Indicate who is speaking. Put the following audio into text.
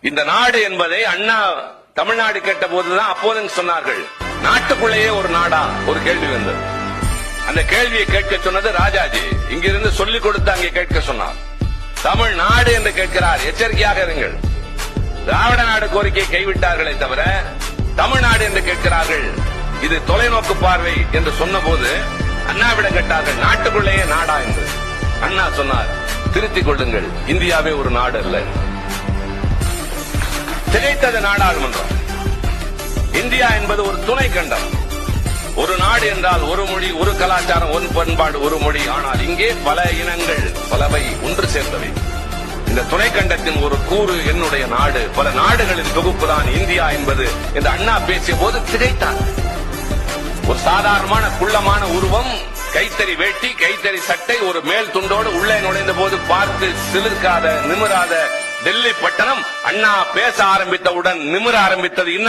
Speaker 1: இந்த நாடு என்பதை அண்ணா தமிழ்நாடு கேட்ட போதுதான் அப்போதும் சொன்னார்கள். நாட்டுக்குள்ளேயே ஒரு நாடா ஒரு கேள்வி வந்தது. அந்த கேள்வியை கேட்க சொன்னது ராஜாஜி. இங்கிருந்து சொல்லிக் கொடுத்து அங்கே கேட்க சொன்னார். தமிழ்நாடு என்று கேட்கிறார். எச்சரிக்கையாக இருங்கள். திராவிட நாடு கோரிக்கையை கைவிட்டார்களே தவிர தமிழ்நாடு என்று கேட்கிறார்கள். இது தொலைநோக்கு பார்வை என்று சொன்னபோது அண்ணாவிடம் கேட்டார்கள் நாட்டுக்குள்ளேயே நாடா என்று. அண்ணா சொன்னார் திருத்திக் கொள்ளுங்கள். இந்தியாவே ஒரு நாடு அல்ல. திகைத்தது நாடாளுமன்றம். இந்தியா என்பது ஒரு துணை கண்டம். ஒரு நாடு என்றால் ஒரு மொழி ஒரு கலாச்சாரம் ஒரு பண்பாடு ஒரு மொழி. ஆனால் இங்கே பல இனங்கள் பலவை ஒன்று சேர்ந்தவை. இந்த துணை கண்டத்தின் ஒரு கூறு என்னுடைய நாடு. பல நாடுகளின் தொகுப்பு தான் இந்தியா என்பது என்று அண்ணா பேசிய போது திகைத்தார். ஒரு சாதாரணமான குள்ளமான உருவம் கைத்தறி வேட்டி கைத்தறி சட்டை ஒரு மேல் துண்டோடு உள்ளே நுழைந்த போது பார்த்து சிலிர்க்காத நிமிராத டெல்லி பட்டணம் அண்ணா பேச ஆரம்பித்தவுடன் நிமிர ஆரம்பித்தது.